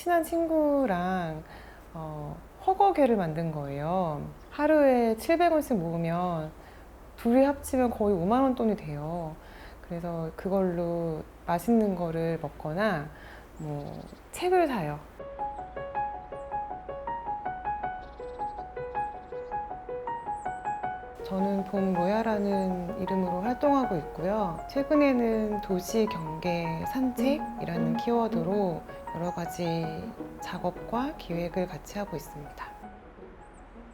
친한 친구랑 어, 허거개를 만든 거예요. 하루에 700원씩 모으면 둘이 합치면 거의 5만 원 돈이 돼요. 그래서 그걸로 맛있는 거를 먹거나 뭐 책을 사요. 저는 봄 로야라는 이름으로 활동하고 있고요. 최근에는 도시 경계 산책이라는 키워드로 여러 가지 작업과 기획을 같이 하고 있습니다.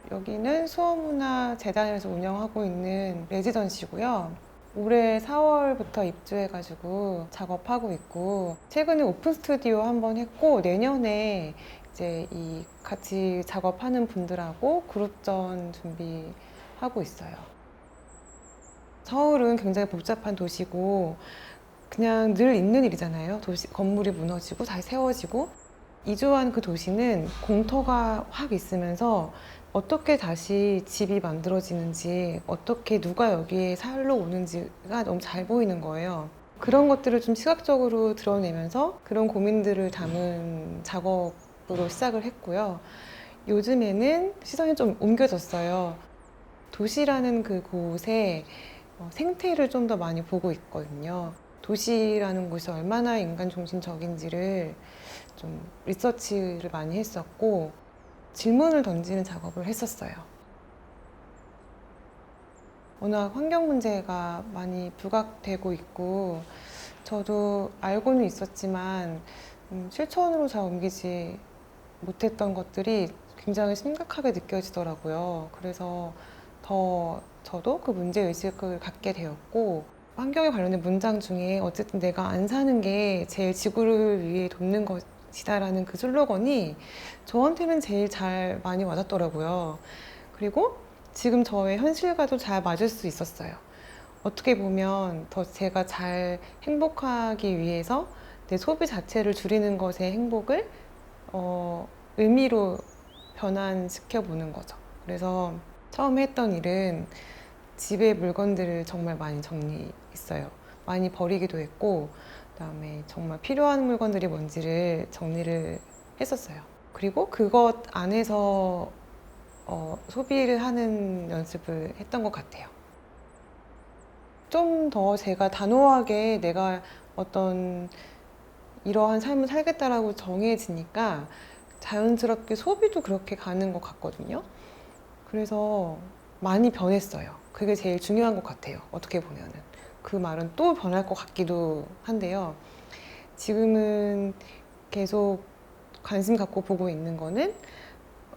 여기는 수어문화 재단에서 운영하고 있는 레지던시고요. 올해 4월부터 입주해가지고 작업하고 있고 최근에 오픈 스튜디오 한번 했고 내년에 이제 이 같이 작업하는 분들하고 그룹전 준비 하고 있어요. 서울은 굉장히 복잡한 도시고 그냥 늘 있는 일이잖아요. 도시 건물이 무너지고 다시 세워지고 이주한 그 도시는 공터가 확 있으면서 어떻게 다시 집이 만들어지는지 어떻게 누가 여기에 살러 오는지가 너무 잘 보이는 거예요. 그런 것들을 좀 시각적으로 드러내면서 그런 고민들을 담은 작업으로 시작을 했고요. 요즘에는 시선이 좀 옮겨졌어요. 도시라는 그 곳에 어, 생태를 좀 더 많이 보고 있거든요. 도시라는 곳이 얼마나 인간 중심적인지를 좀 리서치를 많이 했었고 질문을 던지는 작업을 했었어요. 워낙 환경 문제가 많이 부각되고 있고 저도 알고는 있었지만 음, 실천으로 잘 옮기지 못했던 것들이 굉장히 심각하게 느껴지더라고요. 그래서 더 저도 그 문제 의식을 갖게 되었고 환경에 관련된 문장 중에 어쨌든 내가 안 사는 게 제일 지구를 위해 돕는 것이다라는 그 슬로건이 저한테는 제일 잘 많이 와닿더라고요. 그리고 지금 저의 현실과도 잘 맞을 수 있었어요. 어떻게 보면 더 제가 잘 행복하기 위해서 내 소비 자체를 줄이는 것의 행복을 어, 의미로 변환시켜 보는 거죠. 그래서 처음 했던 일은 집에 물건들을 정말 많이 정리했어요. 많이 버리기도 했고, 그다음에 정말 필요한 물건들이 뭔지를 정리를 했었어요. 그리고 그것 안에서 어, 소비를 하는 연습을 했던 것 같아요. 좀 더 제가 단호하게 내가 어떤 이러한 삶을 살겠다라고 정해지니까 자연스럽게 소비도 그렇게 가는 것 같거든요. 그래서 많이 변했어요. 그게 제일 중요한 것 같아요. 어떻게 보면은. 그 말은 또 변할 것 같기도 한데요. 지금은 계속 관심 갖고 보고 있는 거는,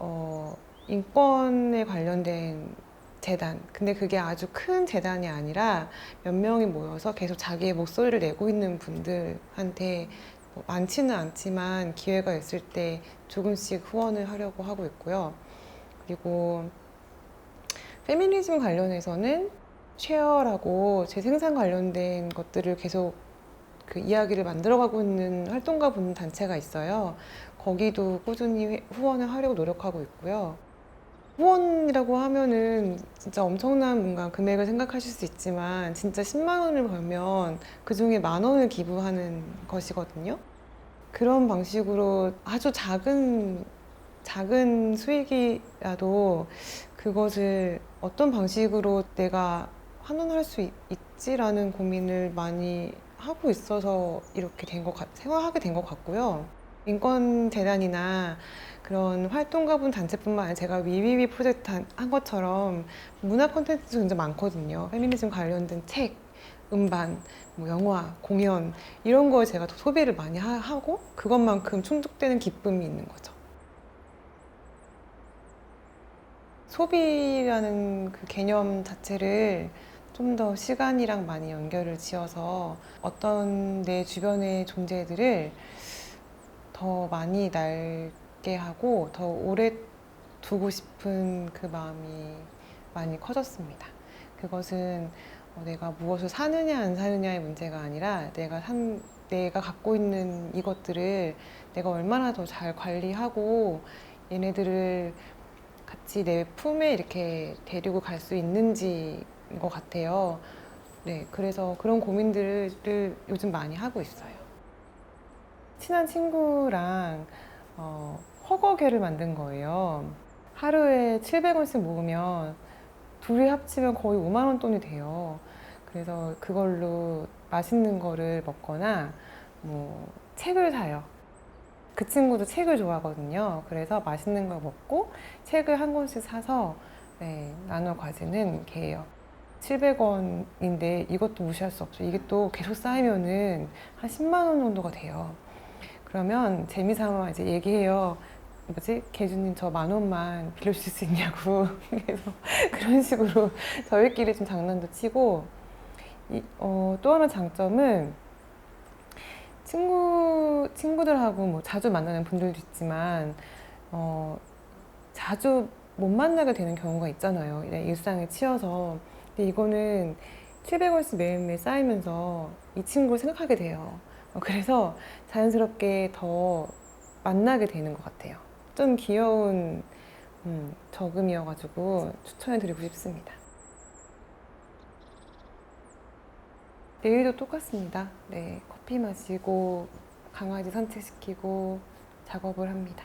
어, 인권에 관련된 재단. 근데 그게 아주 큰 재단이 아니라 몇 명이 모여서 계속 자기의 목소리를 내고 있는 분들한테 뭐 많지는 않지만 기회가 있을 때 조금씩 후원을 하려고 하고 있고요. 그리고 페미니즘 관련해서는 쉐어라고 재생산 관련된 것들을 계속 그 이야기를 만들어가고 있는 활동가 분 단체가 있어요. 거기도 꾸준히 후원을 하려고 노력하고 있고요. 후원이라고 하면은 진짜 엄청난 뭔가 금액을 생각하실 수 있지만 진짜 10만 원을 벌면 그 중에 만 원을 기부하는 것이거든요. 그런 방식으로 아주 작은 작은 수익이라도 그것을 어떤 방식으로 내가 환원할 수 있, 있지라는 고민을 많이 하고 있어서 이렇게 된 것 같, 생활하게 된 것 같고요. 인권재단이나 그런 활동가분 단체뿐만 아니라 제가 위위위 프로젝트 한, 한 것처럼 문화 콘텐츠도 굉장히 많거든요. 페미니즘 관련된 책, 음반, 뭐 영화, 공연 이런 거에 제가 더 소비를 많이 하, 하고 그것만큼 충족되는 기쁨이 있는 거죠. 소비라는 그 개념 자체를 좀 더 시간이랑 많이 연결을 지어서 어떤 내 주변의 존재들을 더 많이 날게 하고 더 오래 두고 싶은 그 마음이 많이 커졌습니다. 그것은 어, 내가 무엇을 사느냐 안 사느냐의 문제가 아니라 내가 산, 내가 갖고 있는 이것들을 내가 얼마나 더 잘 관리하고 얘네들을 같이 내 품에 이렇게 데리고 갈 수 있는지인 것 같아요. 네, 그래서 그런 고민들을 요즘 많이 하고 있어요. 친한 친구랑 어, 허거개를 만든 거예요. 하루에 700원씩 모으면 둘이 합치면 거의 5만 원 돈이 돼요. 그래서 그걸로 맛있는 거를 먹거나 뭐 책을 사요. 그 친구도 책을 좋아하거든요. 그래서 맛있는 걸 먹고 책을 한 권씩 사서 네, 나눠 가지는 개예요. 700원인데 이것도 무시할 수 없죠. 이게 또 계속 쌓이면은 한 10만 원 정도가 돼요. 그러면 재미삼아 이제 얘기해요. 뭐지? 개주님 저 만 원만 빌려주실 수 있냐고. 그래서 그런 식으로 저희끼리 좀 장난도 치고 이, 어, 또 하나 장점은 친구 친구들하고 뭐 자주 만나는 분들도 있지만 어, 자주 못 만나게 되는 경우가 있잖아요. 일상에 치여서. 근데 이거는 700원씩 매일매일 쌓이면서 이 친구를 생각하게 돼요. 어, 그래서 자연스럽게 더 만나게 되는 것 같아요. 좀 귀여운 음, 저금이어가지고 추천해드리고 싶습니다. 내일도 똑같습니다. 네, 커피 마시고 강아지 산책시키고 작업을 합니다.